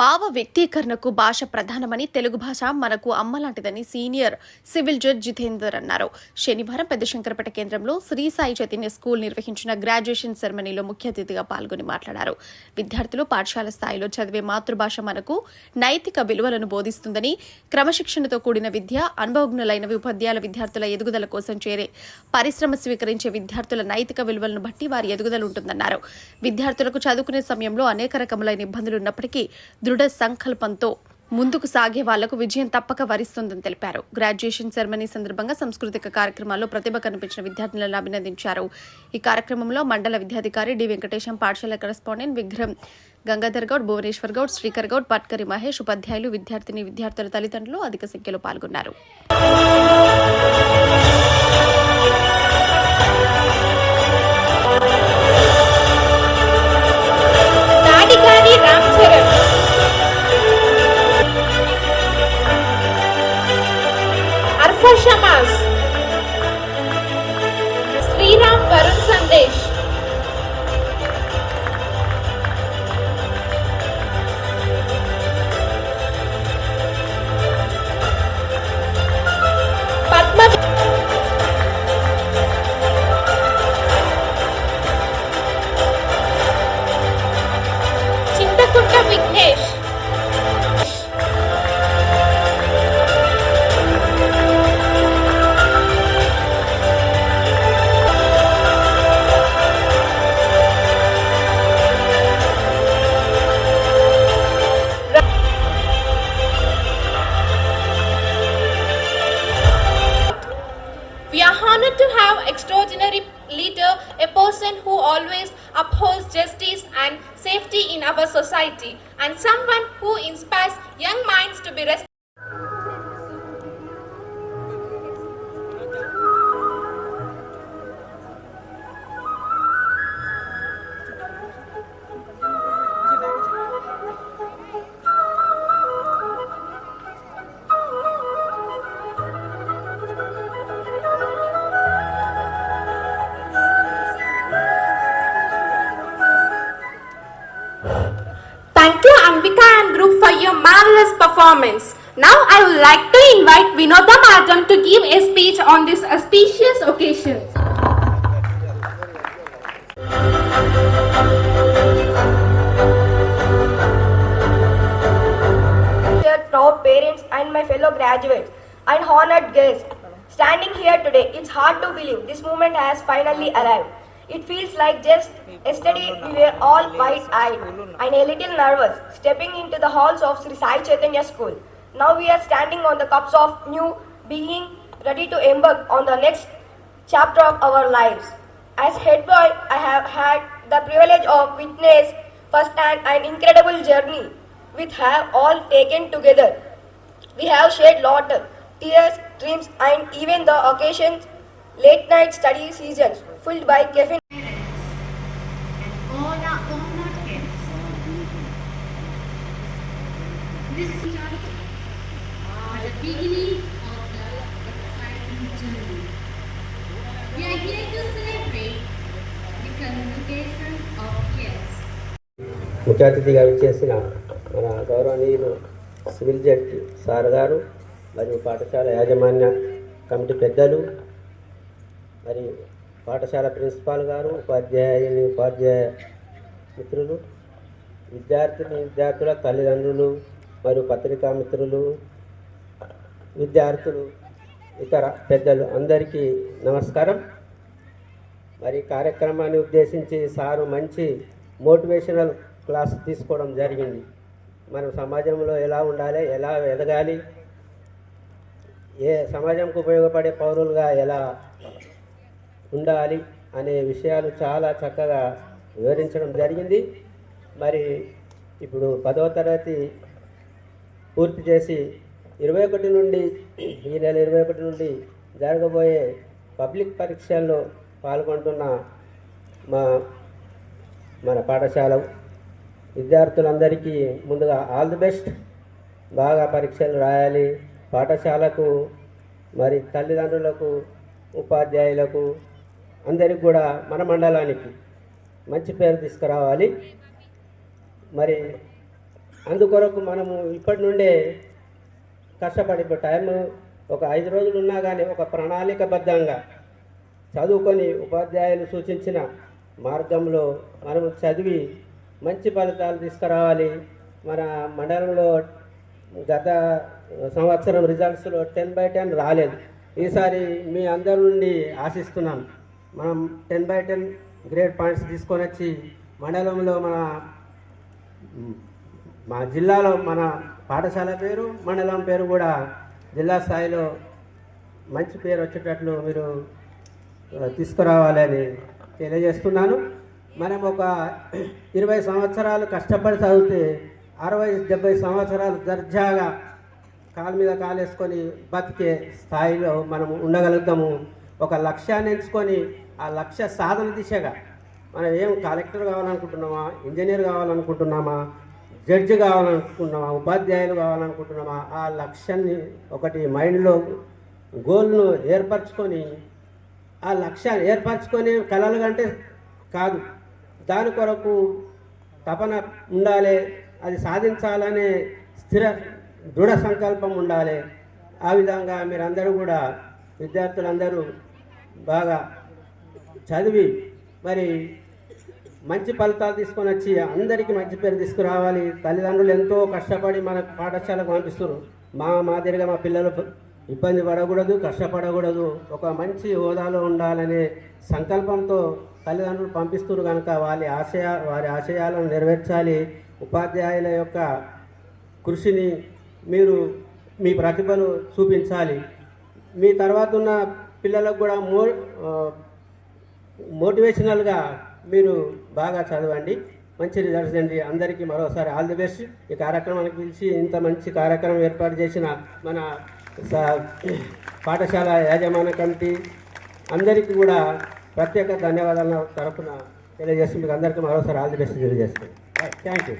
భావ వ్యక్తీకరణకు భాష ప్రధానమని తెలుగు భాష మనకు అమ్మలాంటిదని సీనియర్ సివిల్ జడ్జ్ జితేందర్ అన్నారు. శనివారం పెద్దశంకరపేట కేంద్రంలో శ్రీ సాయి చైతన్య స్కూల్ నిర్వహించిన గ్రాడ్యుయేషన్ సెరమనీలో ముఖ్య అతిథిగా పాల్గొని మాట్లాడారు. విద్యార్థులు పాఠశాల స్థాయిలో చదివే మాతృభాష మనకు నైతిక విలువలను బోధిస్తుందని క్రమశిక్షణతో కూడిన విద్య అనుభవజ్ఞులైన ఉపాధ్యాయుల విద్యార్థుల ఎదుగుదల కోసం చేరే పరిశ్రమ స్వీకరించే విద్యార్థుల నైతిక విలువలను బట్టి వారి ఎదుగుదల ఉంటుందన్నారు. విద్యార్థులకు చదువుకునే సమయంలో అనేక రకములైన ఇబ్బందులు ఉన్నప్పటికీ దృఢ సంకల్పంతో ముందుకు సాగే వాళ్ళకు విజయం తప్పక వరిస్తుందని తెలిపారు. గ్రాడ్యుయేషన్ సెరమనీ సందర్భంగా సాంస్కృతిక కార్యక్రమాల్లో ప్రతిభ కనిపించిన విద్యార్థులను అభినందించారు. ఈ కార్యక్రమంలో మండల విద్యాధికారి డి వెంకటేశం పాఠశాల కరెస్పాండెంట్ విగ్రహం గంగాధర్ గౌడ్ భువనేశ్వర్ గౌడ్ శ్రీకర్ గౌడ్ పట్కరి మహేష్ ఉపాధ్యాయులు విద్యార్థిని విద్యార్థుల తల్లిదండ్రులు అధిక సంఖ్యలో పాల్గొన్నారు. Honored to have extraordinary leader, a person who always upholds justice and safety in our society, and someone who inspires young minds to be responsible. Ambika and group, for your marvelous performance. Now, I would like to invite Vinoda Madam to give a speech on this auspicious occasion. Dear proud parents and my fellow graduates and honored guests. Standing here today, it's hard to believe this moment has finally arrived. It feels like just yesterday we were all wide-eyed and a little nervous stepping into the halls of Sri Sai Chaitanya School. Now we are standing on the cups of new being, ready to embark on the next chapter of our lives. As head boy, I have had the privilege of witness firsthand an incredible journey we have all taken together. We have shared laughter, tears, dreams, and even the occasions late night study seasons filled by caffeine. We are here to celebrate the convocation of years. ముఖ్య అతిథిగా విచ్చేసిన మన గౌరవనీయులు civil judge sir గారు మరియు పాఠశాల యాజమాన్య committee పెద్దలు మరియు పాఠశాల ప్రిన్సిపాల్ గారు ఉపాధ్యాయుని ఉపాధ్యాయ మిత్రులు విద్యార్థిని విద్యార్థుల తల్లిదండ్రులు మరియు పత్రికా మిత్రులు విద్యార్థులు ఇతర పెద్దలు అందరికీ నమస్కారం. మరి కార్యక్రమాన్ని ఉద్దేశించి సారు మంచి మోటివేషనల్ క్లాస్ తీసుకోవడం జరిగింది. మనం సమాజంలో ఎలా ఉండాలి ఎలా ఎదగాలి ఏ సమాజంకు ఉపయోగపడే పౌరులుగా ఎలా ఉండాలి అనే విషయాలు చాలా చక్కగా వివరించడం జరిగింది. మరి ఇప్పుడు పదవ తరగతి పూర్తి చేసి ఇరవై ఒకటి నుండి ఈ నెల ఇరవై ఒకటి నుండి జరగబోయే పబ్లిక్ పరీక్షల్లో పాల్గొంటున్న మా మన పాఠశాల విద్యార్థులందరికీ ముందుగా ఆల్ ది బెస్ట్. బాగా పరీక్షలు రాయాలి. పాఠశాలకు మరి తల్లిదండ్రులకు ఉపాధ్యాయులకు అందరికి కూడా మన మండలానికి మంచి పేరు తీసుకురావాలి. మరి అందుకొరకు మనము ఇప్పటి నుండే కష్టపడి ఇప్పుడు టైం ఒక ఐదు రోజులు ఉన్నా కానీ ఒక ప్రణాళికబద్ధంగా చదువుకొని ఉపాధ్యాయులు సూచించిన మార్గంలో మనం చదివి మంచి ఫలితాలు తీసుకురావాలి. మన మండలంలో గత సంవత్సరం రిజల్ట్స్లో టెన్ బై టెన్ రాలేదు. ఈసారి మీ అందరి నుండి ఆశిస్తున్నాం మనం ten by ten grade points తీసుకొని వచ్చి మండలంలో మన మా జిల్లాలో మన పాఠశాల పేరు మండలం పేరు కూడా జిల్లా స్థాయిలో మంచి పేరు వచ్చేటట్లు మీరు తీసుకురావాలని తెలియజేస్తున్నాను. మనం ఒక ఇరవై సంవత్సరాలు కష్టపడి చదివితే అరవై డెబ్బై సంవత్సరాలు దర్జాగా కాలు మీద కాలేసుకొని బతికే స్థాయిలో మనం ఉండగలుగుతాము. ఒక లక్ష్యాన్ని ఎంచుకొని ఆ లక్ష్య సాధన దిశగా మనం ఏం కలెక్టర్ కావాలనుకుంటున్నామా ఇంజనీర్ కావాలనుకుంటున్నామా జడ్జి కావాలనుకుంటున్నామా ఉపాధ్యాయులు కావాలనుకుంటున్నామా ఆ లక్ష్యాన్ని ఒకటి మైండ్లో గోల్ను ఏర్పరచుకొని ఆ లక్ష్యాన్ని ఏర్పరచుకొని కళలు కంటే కాదు దాని కొరకు తపన ఉండాలి అది సాధించాలనే స్థిర దృఢ సంకల్పం ఉండాలి. ఆ విధంగా మీరందరూ కూడా విద్యార్థులందరూ బాగా చదివి మరి మంచి ఫలితాలు తీసుకొని వచ్చి అందరికీ మంచి పేరు తీసుకురావాలి. తల్లిదండ్రులు ఎంతో కష్టపడి మన పాఠశాలకు పంపిస్తున్నారు. మా మాదిరిగా మా పిల్లలు ఇబ్బంది పడకూడదు కష్టపడకూడదు. ఒక మంచి హోదాలో ఉండాలనే సంకల్పంతో తల్లిదండ్రులు పంపిస్తున్నారు కనుక వారి ఆశయ వారి ఆశయాలను నెరవేర్చాలి. ఉపాధ్యాయుల యొక్క కృషిని మీరు మీ ప్రతిభను చూపించాలి. మీ తర్వాత ఉన్న పిల్లలకు కూడా మో మోటివేషనల్గా మీరు బాగా చదవండి. మంచి రిజల్ట్స్ అండి. అందరికీ మరోసారి ఆల్ ది బెస్ట్ ఈ కార్యక్రమానికి పిలిచి ఇంత మంచి కార్యక్రమం ఏర్పాటు చేసిన మన పాఠశాల యాజమాన్య కమిటీ అందరికీ కూడా ప్రత్యేక ధన్యవాదాల తరఫున తెలియజేస్తూ మీకు అందరికీ మరోసారి ఆల్ ది బెస్ట్ తెలియజేస్తాను థ్యాంక్ యూ